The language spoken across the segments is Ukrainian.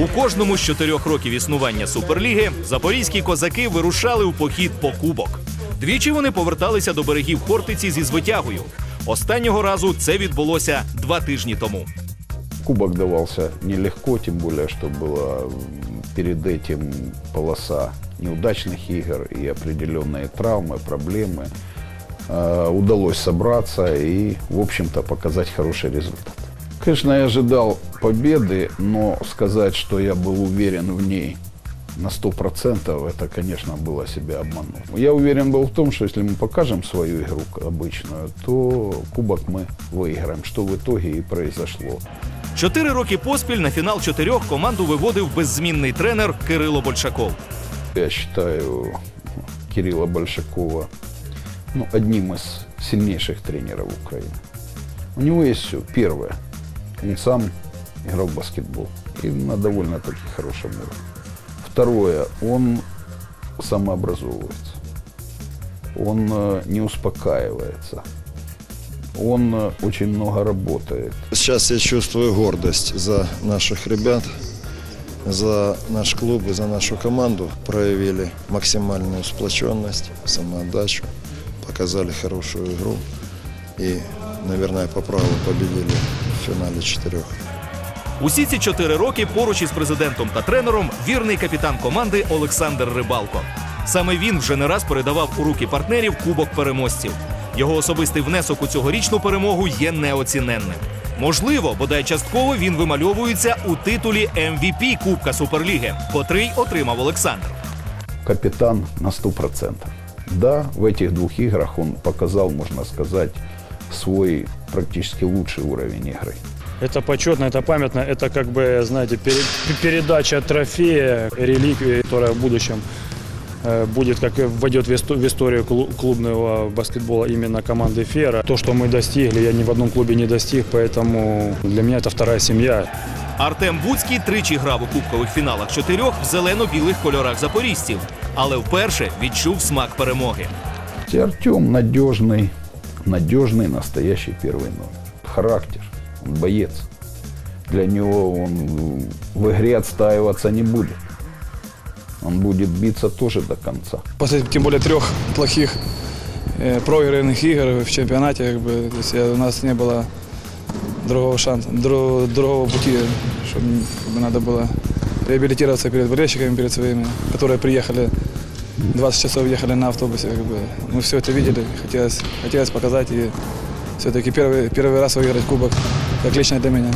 У кожному з чотирьох років існування Суперліги запорізькі козаки вирушали у похід по кубок. Двічі вони поверталися до берегів Хортиці зі звитягою. Останнього разу це відбулося два тижні тому. Кубок давался нелегко, тем более, что была м, перед этим полоса неудачных игр и определенные травмы, проблемы. Э, Удалось собраться и, в общем-то, показать хороший результат. Конечно, я ожидал победы, но сказать, что я был уверен в ней на 100%, это, конечно, было себя обмануть. Я уверен был в том, что если мы покажем свою игру обычную, то кубок мы выиграем, что в итоге и произошло. Чотири роки поспіль на фінал чотирьох команду виводив беззмінний тренер Кирило Большаков. Я считаю Кирилла Большакова ну, одним из сильнейших тренеров Украины. У него есть все. Первое. Он сам играл в баскетбол. И на довольно-таки хорошем уровне. Второе. Он самообразовывается. Он э, не успокаивается. Он э, очень много работает. Сейчас я чувствую гордость за наших ребят, за наш клуб и за нашу команду. Проявили максимальную сплоченность, самоотдачу, показали хорошую игру и, наверное, по праву победили в финале четырех. Усі ці чотири роки поруч із президентом та тренером вірний капітан команди Олександр Рибалко. Саме він вже не раз передавав у руки партнерів кубок переможців. Його особистий внесок у цьогорічну перемогу є неоціненним. Можливо, бодай частково він вимальовується у титулі MVP Кубка Суперліги, котрий отримав Олександр. капитан на 100%. Да, в этих двух играх он показал, можно сказать, свой практически лучший уровень игры. Это почетно, это памятно, это как бы, знаете, пере- передача трофея, реликвии, которая в будущем э, будет, как и войдет в исто- в историю клу- клубного баскетбола именно команды Фера. То, что мы достигли, я ни в одном клубе не достиг, поэтому для меня это вторая семья. Артем Буцький тричі грав у кубкових фіналах чотирьох в зелено-білих кольорах запорізців, але вперше відчув смак перемоги. И Артем надежный, надежный настоящий первый номер. Характер, он боец. Для него он в игре отстаиваться не будет. Он будет биться тоже до конца. после тем более трех плохих э, проигранных игр в чемпионате, как бы, то есть, э, у нас не было другого шанса, дру- другого пути, чтобы как бы, надо было реабилитироваться перед болельщиками, перед своими, которые приехали 20 часов ехали на автобусе. Как бы. Мы все это видели, хотелось, хотелось показать и все-таки первый, первый раз выиграть кубок, как лично для меня.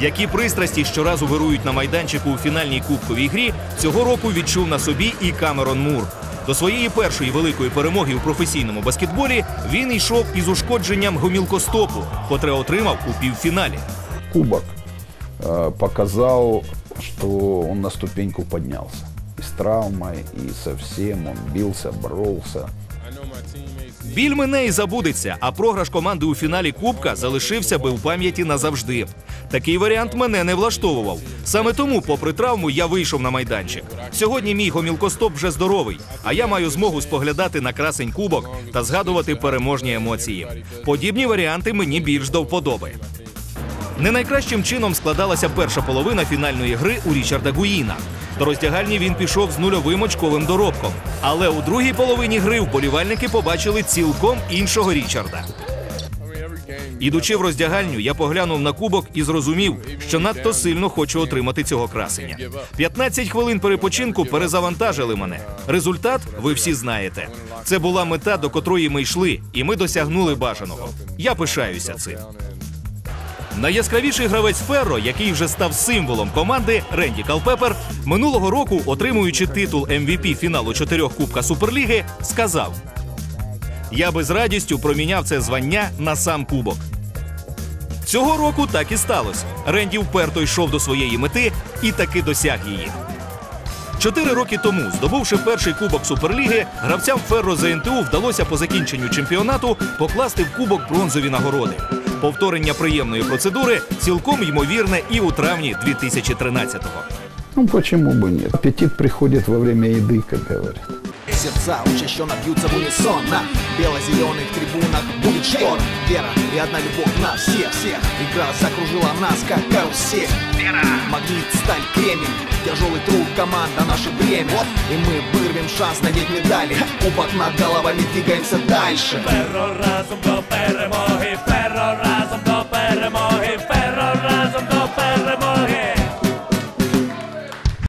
Які пристрасті щоразу вирують на майданчику у фінальній кубковій грі, цього року відчув на собі і Камерон Мур. До своєї першої великої перемоги у професійному баскетболі він йшов із ушкодженням гомілкостопу, котре отримав у півфіналі. Кубок э, показал, что он на ступеньку поднялся. И с травмой, и со всем он бился, боролся. Біль мине і забудеться, а програш команди у фіналі Кубка залишився би у пам'яті назавжди. Такий варіант мене не влаштовував. Саме тому, попри травму, я вийшов на майданчик. Сьогодні мій гомілкостоп вже здоровий, а я маю змогу споглядати на красень кубок та згадувати переможні емоції. Подібні варіанти мені більш до вподоби. Не найкращим чином складалася перша половина фінальної гри у Річарда Гуїна. До роздягальні він пішов з нульовим очковим доробком. Але у другій половині гри вболівальники побачили цілком іншого Річарда. Ідучи в роздягальню, я поглянув на кубок і зрозумів, що надто сильно хочу отримати цього красення. 15 хвилин перепочинку перезавантажили мене. Результат ви всі знаєте. Це була мета, до котрої ми йшли, і ми досягнули бажаного. Я пишаюся цим. Найяскравіший гравець Ферро, який вже став символом команди Ренді Калпепер, минулого року, отримуючи титул MVP фіналу чотирьох Кубка Суперліги, сказав: Я би з радістю проміняв це звання на сам кубок. Цього року так і сталося. Ренді вперто йшов до своєї мети і таки досяг її. Чотири роки тому, здобувши перший кубок Суперліги, гравцям Ферро ЗНТУ вдалося по закінченню чемпіонату покласти в кубок бронзові нагороди. Повторення приємної процедури цілком ймовірне і у травні 2013-го. Ну почему бы нет? Аппетит приходит во время еды, как говорят. Сердца учащенно бьются в унисон На бело-зеленых трибунах будет шторм Вера и одна любовь на всех всех Игра закружила нас, как карусель Вера, магнит, сталь, кремень Тяжелый труд, команда, наше бремя И мы вырвем шанс надеть медали Кубок над головами, двигаемся дальше Перро разом до перемоги, перро разом